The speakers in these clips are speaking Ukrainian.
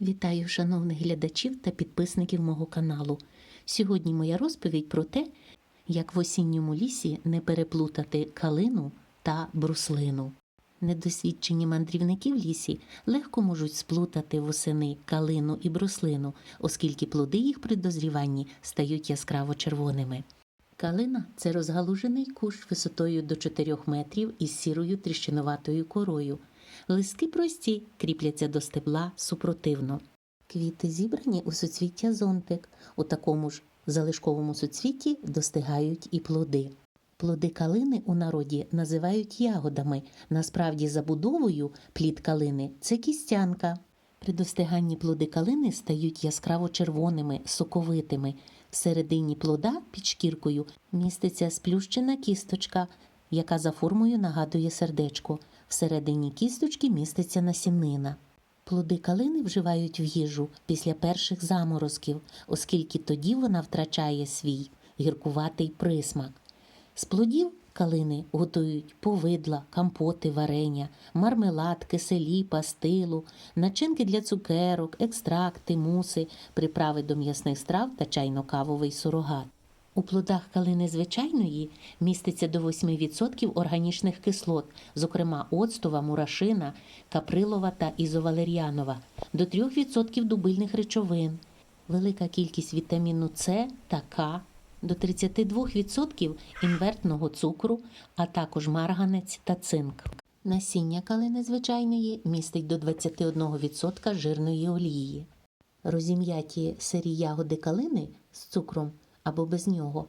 Вітаю шановних глядачів та підписників мого каналу. Сьогодні моя розповідь про те, як в осінньому лісі не переплутати калину та бруслину. Недосвідчені мандрівники в лісі легко можуть сплутати восени калину і бруслину, оскільки плоди їх при дозріванні стають яскраво червоними. Калина це розгалужений кущ висотою до 4 метрів із сірою тріщинуватою корою. Листки прості, кріпляться до стебла супротивно. Квіти зібрані у суцвіття зонтик. У такому ж залишковому суцвітті достигають і плоди. Плоди калини у народі називають ягодами. Насправді, забудовою плід калини це кістянка. При достиганні плоди калини стають яскраво червоними, соковитими. Всередині плода під шкіркою міститься сплющена кісточка, яка за формою нагадує сердечко. Всередині кісточки міститься насіннина. Плоди калини вживають в їжу після перших заморозків, оскільки тоді вона втрачає свій гіркуватий присмак. З плодів калини готують повидла, компоти, варення, мармелад, киселі, пастилу, начинки для цукерок, екстракти, муси, приправи до м'ясних страв та чайно-кавовий сурогат. У плодах калини звичайної міститься до 8% органічних кислот, зокрема оцтова, мурашина, каприлова та ізовалеріанова, до 3% дубильних речовин, велика кількість вітаміну С та К, до 32% інвертного цукру, а також марганець та цинк. Насіння калини звичайної містить до 21% жирної олії. Розім'яті сирі ягоди калини з цукром або без нього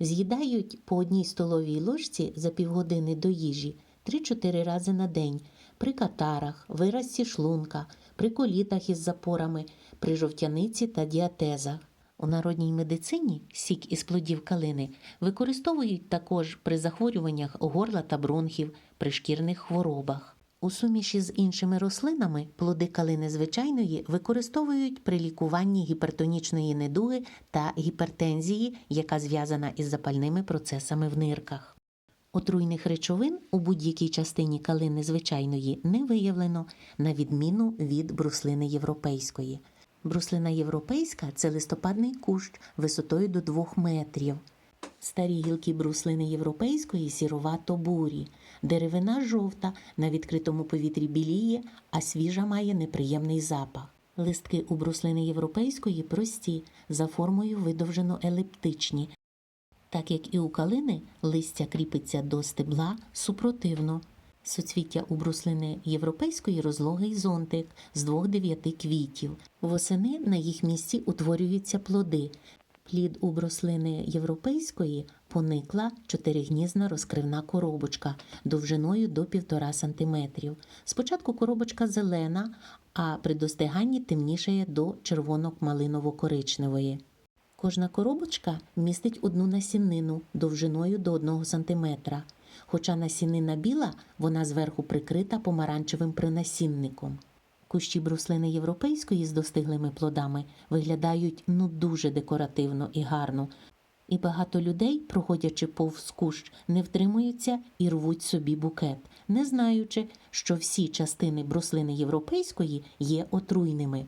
з'їдають по одній столовій ложці за півгодини до їжі 3-4 рази на день при катарах, виразці шлунка, при колітах із запорами, при жовтяниці та діатезах. У народній медицині сік із плодів калини використовують також при захворюваннях горла та бронхів, при шкірних хворобах. У суміші з іншими рослинами плоди калини звичайної використовують при лікуванні гіпертонічної недуги та гіпертензії, яка зв'язана із запальними процесами в нирках. Отруйних речовин у будь-якій частині калини звичайної не виявлено, на відміну від бруслини європейської. Бруслина європейська це листопадний кущ висотою до 2 метрів. Старі гілки бруслини європейської сіровато бурі, деревина жовта, на відкритому повітрі біліє, а свіжа має неприємний запах. Листки у бруслини європейської прості, за формою видовжено еліптичні. Так як і у калини, листя кріпиться до стебла супротивно. Суцвіття у бруслини європейської розлогий зонтик з двох-дев'яти квітів. Восени на їх місці утворюються плоди. Плід у бруслини європейської поникла чотиригнізна розкривна коробочка довжиною до 1,5 см. Спочатку коробочка зелена, а при достиганні темнішає до червоно-малиново-коричневої. Кожна коробочка містить одну насіннину довжиною до 1 см. Хоча насінина біла, вона зверху прикрита помаранчевим принасінником. Кущі бруслини європейської з достиглими плодами виглядають ну дуже декоративно і гарно. І багато людей, проходячи повз кущ, не втримуються і рвуть собі букет, не знаючи, що всі частини бруслини європейської є отруйними.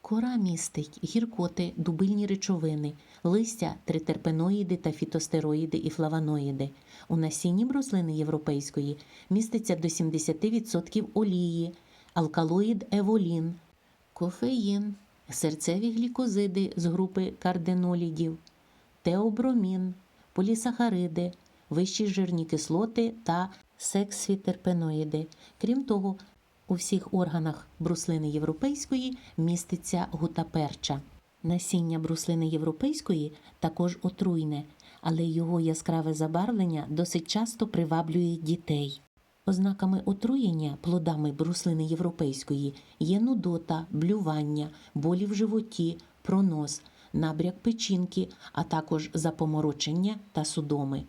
Кора містить гіркоти, дубильні речовини, листя, тритерпеноїди та фітостероїди і флавоноїди. У насінні бруслини європейської міститься до 70% олії, алкалоїд еволін, кофеїн, серцеві глікозиди з групи карденолідів, теобромін, полісахариди, вищі жирні кислоти та сексфітерпеноїди. Крім того, у всіх органах бруслини європейської міститься гутаперча. Насіння бруслини європейської також отруйне, але його яскраве забарвлення досить часто приваблює дітей. Ознаками отруєння плодами бруслини європейської є нудота, блювання, болі в животі, пронос, набряк печінки, а також запоморочення та судоми.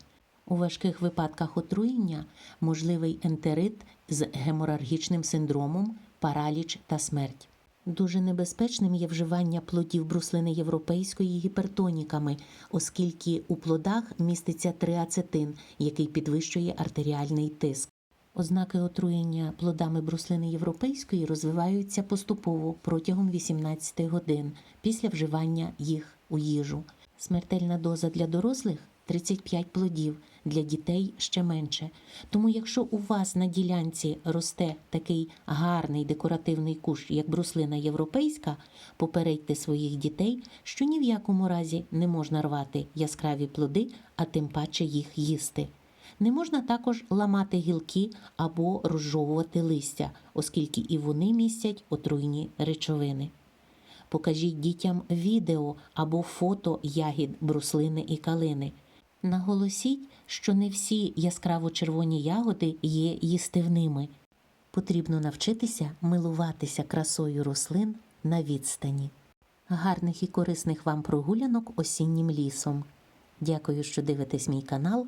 У важких випадках отруєння можливий ентерит з геморагічним синдромом, параліч та смерть. Дуже небезпечним є вживання плодів бруслини європейської гіпертоніками, оскільки у плодах міститься триацетин, який підвищує артеріальний тиск. Ознаки отруєння плодами бруслини європейської розвиваються поступово протягом 18 годин після вживання їх у їжу. Смертельна доза для дорослих 35 плодів, для дітей ще менше. Тому, якщо у вас на ділянці росте такий гарний декоративний кущ, як бруслина європейська, попередьте своїх дітей, що ні в якому разі не можна рвати яскраві плоди, а тим паче їх їсти. Не можна також ламати гілки або розжовувати листя, оскільки і вони містять отруйні речовини. Покажіть дітям відео або фото ягід бруслини і калини. Наголосіть, що не всі яскраво червоні ягоди є їстивними. Потрібно навчитися милуватися красою рослин на відстані. Гарних і корисних вам прогулянок осіннім лісом. Дякую, що дивитесь мій канал.